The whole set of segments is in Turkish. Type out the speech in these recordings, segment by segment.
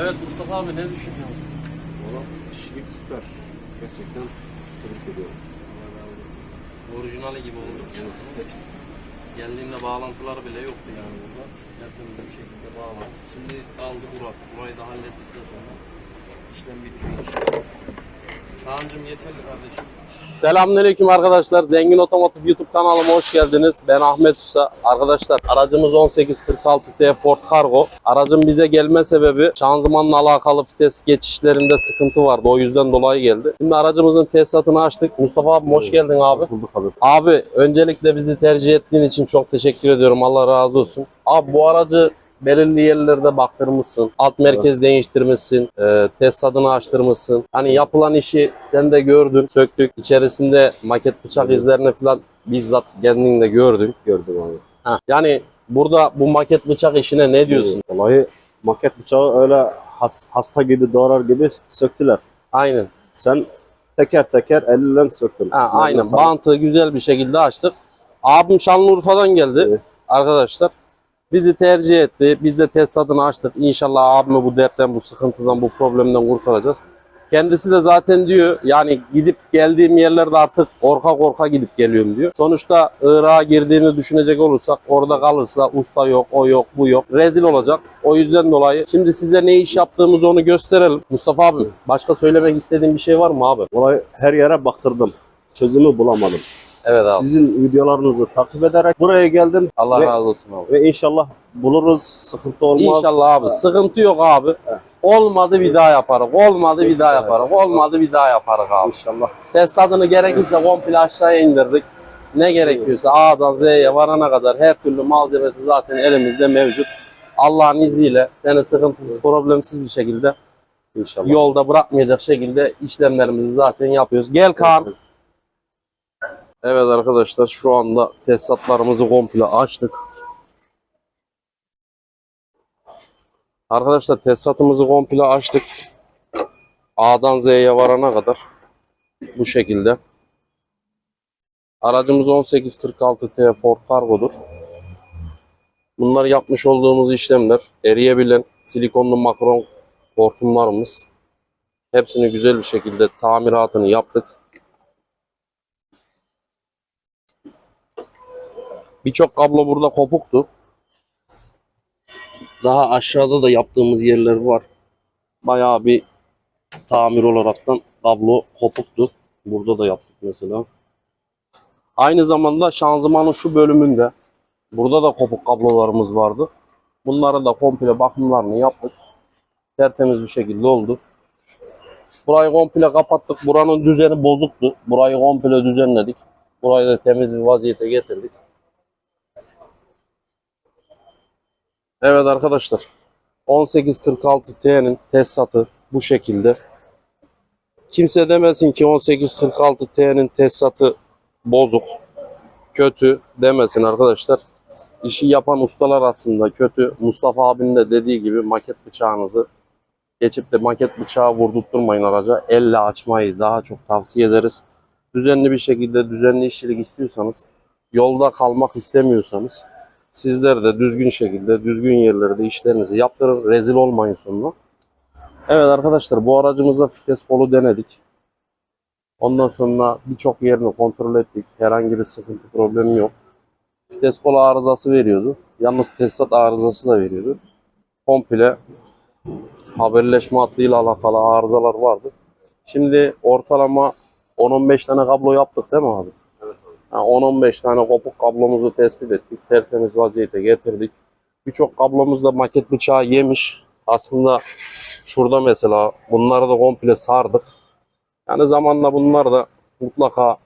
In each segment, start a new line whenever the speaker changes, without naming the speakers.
Evet Mustafa abi ne düşünüyorsun?
Valla işçilik süper. Gerçekten tebrik ediyorum.
Orijinali gibi olmuş. Geldiğimde bağlantılar bile yoktu yani burada. Tertemiz bir şekilde bağlandı. Şimdi kaldı burası. Burayı da hallettikten sonra işlem bitiyor. Kaan'cım yeterli kardeşim.
Selamünaleyküm arkadaşlar. Zengin Otomotiv YouTube kanalıma hoş geldiniz. Ben Ahmet Usta. Arkadaşlar aracımız 1846T Ford Cargo. Aracın bize gelme sebebi şanzımanla alakalı vites geçişlerinde sıkıntı vardı. O yüzden dolayı geldi. Şimdi aracımızın tesisatını açtık. Mustafa abi hoş geldin abi.
Hoş bulduk abi.
Abi öncelikle bizi tercih ettiğin için çok teşekkür ediyorum. Allah razı olsun. Abi bu aracı belirli yerlerde baktırmışsın. Alt merkez değiştirmişsin. E, test adını açtırmışsın. Hani yapılan işi sen de gördün. Söktük. İçerisinde maket bıçak izlerini falan bizzat kendin de gördün.
Gördüm abi.
Ha, yani burada bu maket bıçak işine ne diyorsun?
Olayı maket bıçağı öyle has- hasta gibi doğrar gibi söktüler.
Aynen.
Sen teker teker elle söktün.
Ha, aynen. Bantı güzel bir şekilde açtık. Abim Şanlıurfa'dan geldi
Evet.
arkadaşlar. Bizi tercih etti. Biz de tesisatını açtık. İnşallah abimi bu dertten, bu sıkıntıdan, bu problemden kurtaracağız. Kendisi de zaten diyor yani gidip geldiğim yerlerde artık korka korka gidip geliyorum diyor. Sonuçta Irak'a girdiğini düşünecek olursak orada kalırsa usta yok, o yok, bu yok. Rezil olacak. O yüzden dolayı şimdi size ne iş yaptığımızı onu gösterelim. Mustafa abi başka söylemek istediğin bir şey var mı abi?
Olayı her yere baktırdım. Çözümü bulamadım.
Evet abi.
Sizin videolarınızı takip ederek buraya geldim
Allah
ve,
razı olsun abi.
ve inşallah buluruz. Sıkıntı olmaz.
İnşallah abi. Sıkıntı yok abi. Olmadı bir daha yaparız. Olmadı bir daha yaparız. Olmadı bir daha yaparız abi.
İnşallah.
Test adını gerekirse komple aşağıya indirdik. Ne gerekiyorsa A'dan Z'ye varana kadar her türlü malzemesi zaten elimizde mevcut. Allah'ın izniyle seni sıkıntısız, problemsiz bir şekilde
İnşallah.
yolda bırakmayacak şekilde işlemlerimizi zaten yapıyoruz. Gel Kaan. Evet arkadaşlar şu anda tesisatlarımızı komple açtık. Arkadaşlar tesisatımızı komple açtık. A'dan Z'ye varana kadar bu şekilde. Aracımız 1846T Ford Cargo'dur. Bunlar yapmış olduğumuz işlemler eriyebilen silikonlu makron hortumlarımız. Hepsini güzel bir şekilde tamiratını yaptık. Birçok kablo burada kopuktu. Daha aşağıda da yaptığımız yerler var. Bayağı bir tamir olaraktan kablo kopuktu. Burada da yaptık mesela. Aynı zamanda şanzımanın şu bölümünde burada da kopuk kablolarımız vardı. Bunları da komple bakımlarını yaptık. Tertemiz bir şekilde oldu. Burayı komple kapattık. Buranın düzeni bozuktu. Burayı komple düzenledik. Burayı da temiz bir vaziyete getirdik. Evet arkadaşlar. 1846T'nin tesisatı bu şekilde. Kimse demesin ki 1846T'nin tesisatı bozuk, kötü demesin arkadaşlar. İşi yapan ustalar aslında kötü. Mustafa abinin de dediği gibi maket bıçağınızı geçip de maket bıçağı vurdurtturmayın araca. Elle açmayı daha çok tavsiye ederiz. Düzenli bir şekilde düzenli işçilik istiyorsanız, yolda kalmak istemiyorsanız sizler de düzgün şekilde, düzgün yerlerde işlerinizi yaptırın. Rezil olmayın sonra. Evet arkadaşlar bu aracımıza vites kolu denedik. Ondan sonra birçok yerini kontrol ettik. Herhangi bir sıkıntı problemi yok. Vites kolu arızası veriyordu. Yalnız tesisat arızası da veriyordu. Komple haberleşme hattıyla alakalı arızalar vardı. Şimdi ortalama 10-15 tane kablo yaptık değil mi abi? Ha, 10-15 tane kopuk kablomuzu tespit ettik. Tertemiz vaziyete getirdik. Birçok kablomuz da maket bıçağı yemiş. Aslında şurada mesela bunları da komple sardık. Yani zamanla bunlar da mutlaka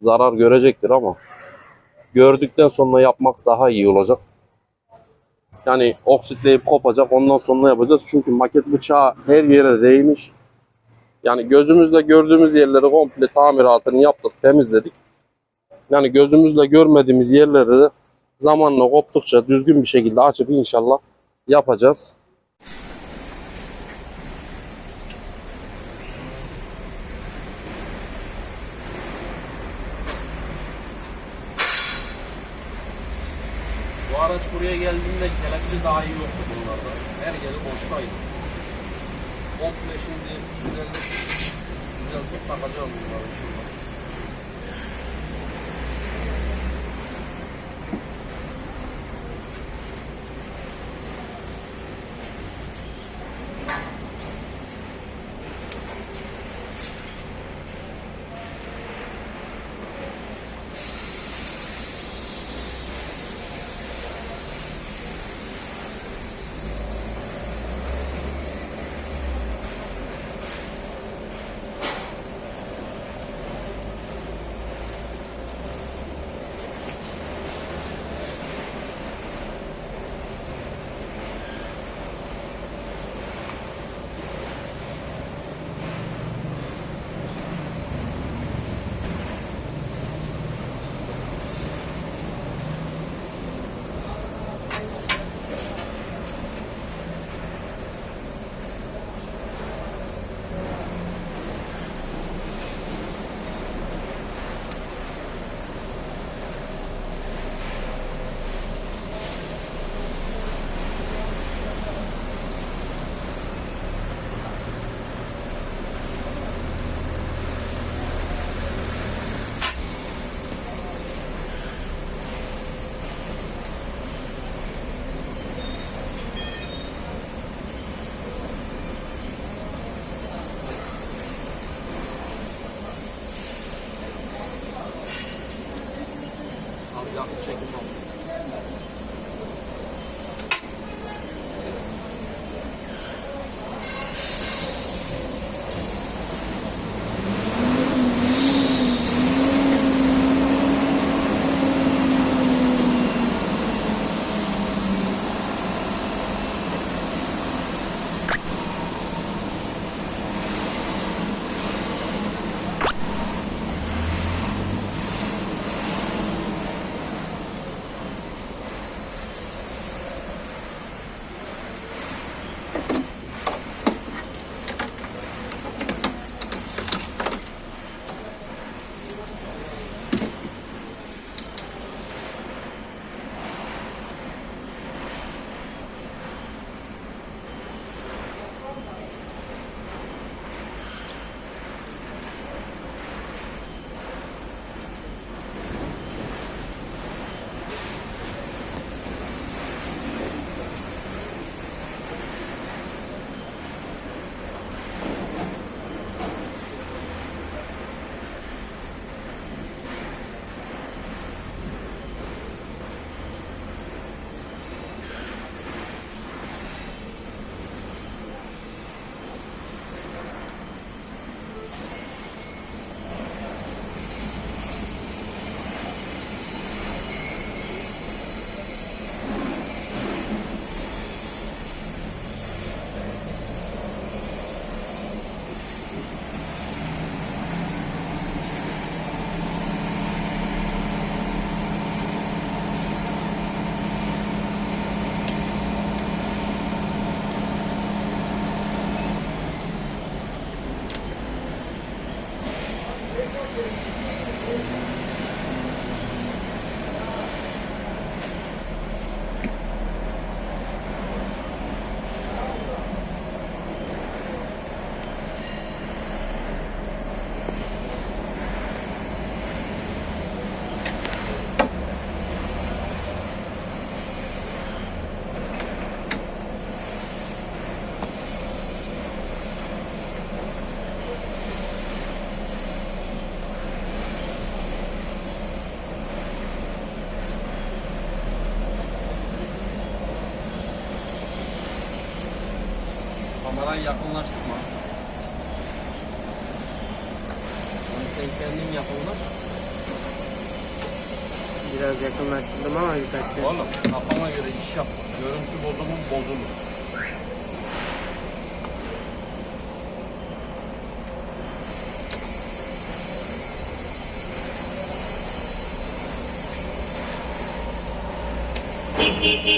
zarar görecektir ama gördükten sonra yapmak daha iyi olacak. Yani oksitleyip kopacak ondan sonra yapacağız. Çünkü maket bıçağı her yere değmiş. Yani gözümüzle gördüğümüz yerleri komple tamiratını yaptık, temizledik. Yani gözümüzle görmediğimiz yerleri zamanla koptukça düzgün bir şekilde açıp inşallah yapacağız.
Bu araç buraya geldiğinde kelepçe dahi yoktu bunlarda. Her yeri boştaydı.
komple şimdi güzel güzel takacağım bunları Thank you. Kamerayı yakınlaştırma. Yani sen kendin yakınlaş.
Biraz yakınlaştırdım ama birkaç kere.
Oğlum kafana göre iş yap. Görüntü bozumu bozulur. Beep.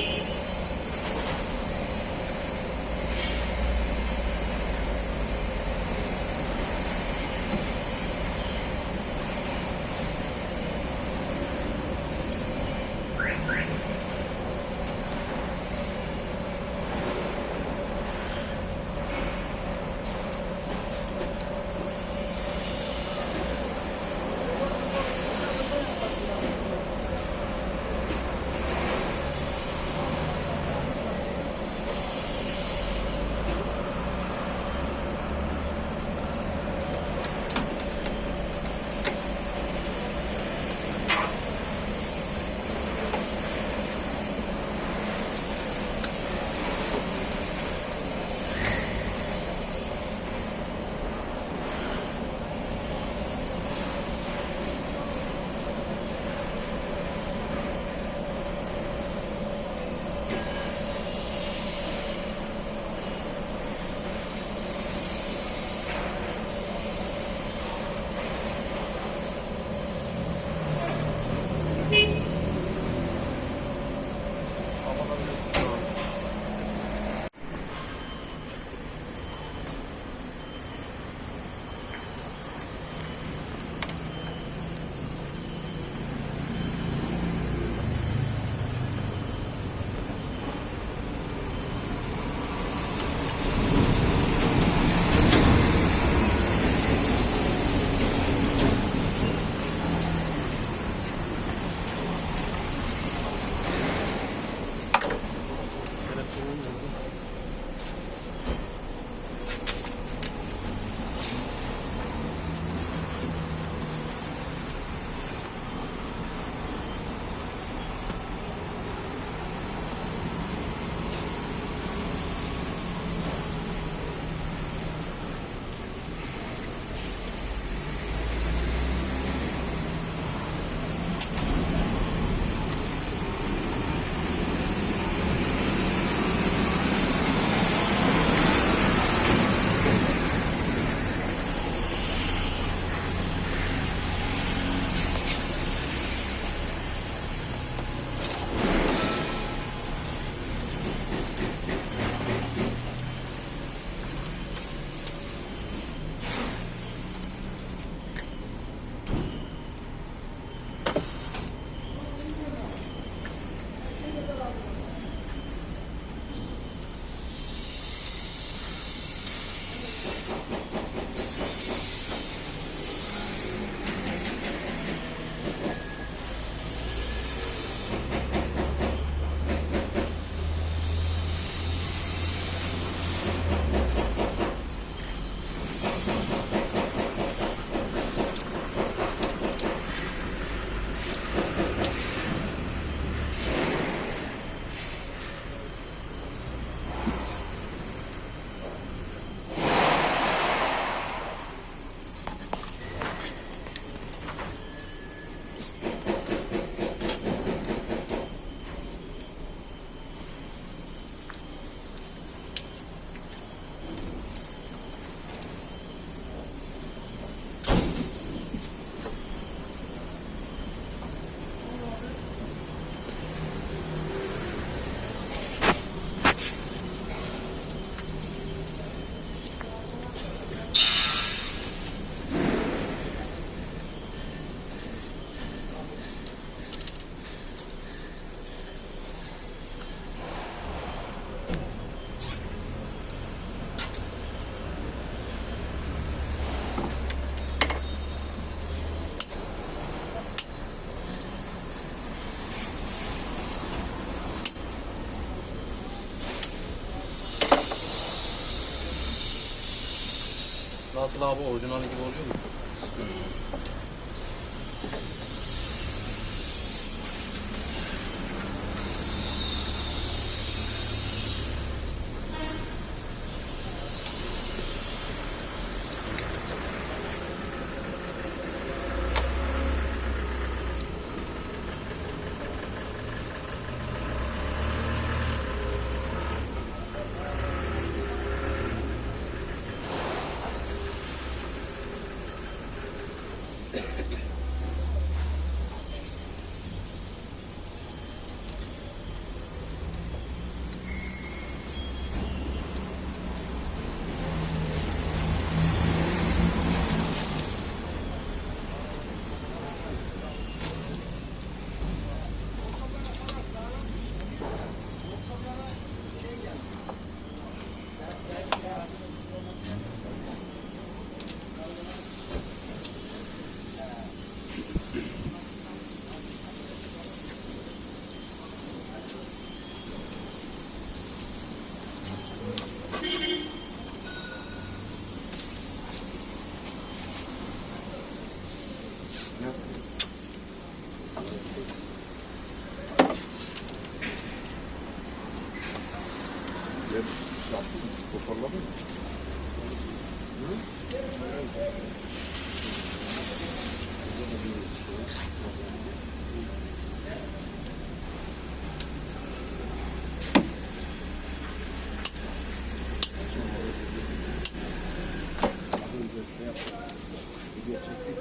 Nasıl abi orijinali gibi oluyor mu?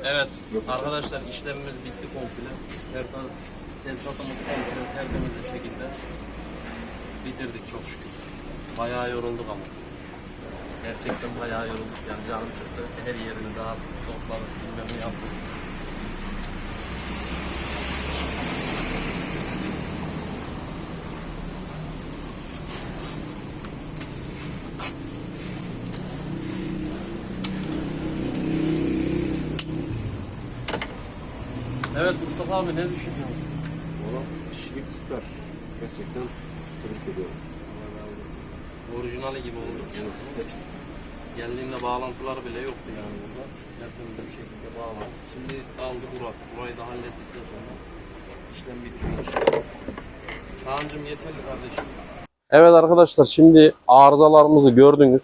Evet arkadaşlar işlemimiz bitti komple. Her tesisatımız komple tertemiz bir şekilde bitirdik çok şükür. Bayağı yorulduk ama. Gerçekten bayağı yorulduk yani canım çıktı. Her yerini daha topladık bilmem ne yaptık. Evet Mustafa abi ne düşünüyorsun?
Valla işçilik süper. Gerçekten tebrik ediyorum.
Orijinali gibi oldu. Geldiğimde bağlantılar bile yoktu yani burada. Tertemiz bir şekilde bağlandı. Şimdi kaldı burası. Burayı da hallettikten sonra işlem bitiyor. Kaan'cım yeterli kardeşim.
Evet arkadaşlar şimdi arızalarımızı gördünüz.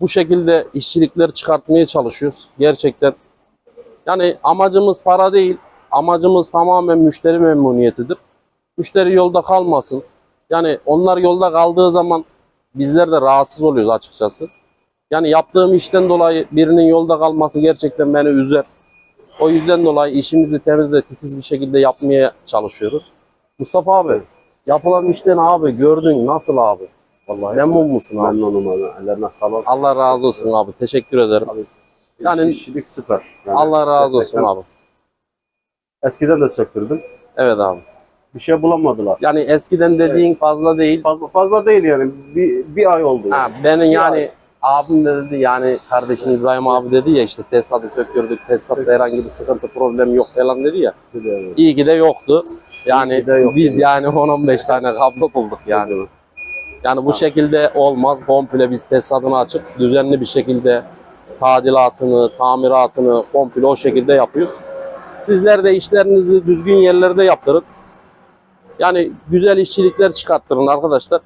Bu şekilde işçilikleri çıkartmaya çalışıyoruz. Gerçekten yani amacımız para değil. Amacımız tamamen müşteri memnuniyetidir. Müşteri yolda kalmasın. Yani onlar yolda kaldığı zaman bizler de rahatsız oluyoruz açıkçası. Yani yaptığım işten dolayı birinin yolda kalması gerçekten beni üzer. O yüzden dolayı işimizi temiz ve titiz bir şekilde yapmaya çalışıyoruz. Mustafa abi yapılan işten abi gördün nasıl abi?
Vallahi
Memnun musun abi?
memnunum abi. Ellerine sağlık.
Allah razı olsun abi. Teşekkür ederim.
Abi,
Yani-
işçilik süper. Yani
Allah razı olsun
gerçekten
abi.
Eskiden de söktürdüm.
Evet abi.
Bir şey bulamadılar.
Yani eskiden dediğin fazla değil.
Fazla fazla değil yani. Bir, bir ay oldu.
Ha,
Yani.
benim yani abim de dedi yani kardeşim İbrahim abi dedi ya işte tesisatı söktürdük. Tesisatta herhangi bir sıkıntı problem yok falan dedi ya.
Yani.
İyi ki de yoktu. Yani
İyi de yok.
biz yani 10-15 tane kablo bulduk yani. Yani bu şekilde olmaz. Komple biz tesisatını açıp düzenli bir şekilde tadilatını, tamiratını komple o şekilde yapıyoruz. Sizler de işlerinizi düzgün yerlerde yaptırın. Yani güzel işçilikler çıkarttırın arkadaşlar.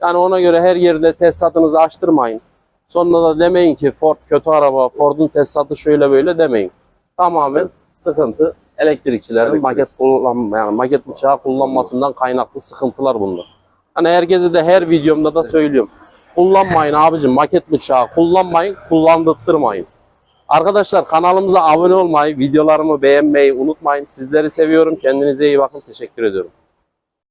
Yani ona göre her yerde tesisatınızı açtırmayın. Sonra da demeyin ki Ford kötü araba, Ford'un tesisatı şöyle böyle demeyin. Tamamen sıkıntı elektrikçilerin
Elektrik.
maket kullanma yani maket bıçağı kullanmasından kaynaklı sıkıntılar bunlar. Hani herkese de her videomda da söylüyorum. Kullanmayın abicim maket bıçağı kullanmayın, kullandırtmayın. Arkadaşlar kanalımıza abone olmayı, videolarımı beğenmeyi unutmayın. Sizleri seviyorum. Kendinize iyi bakın. Teşekkür ediyorum.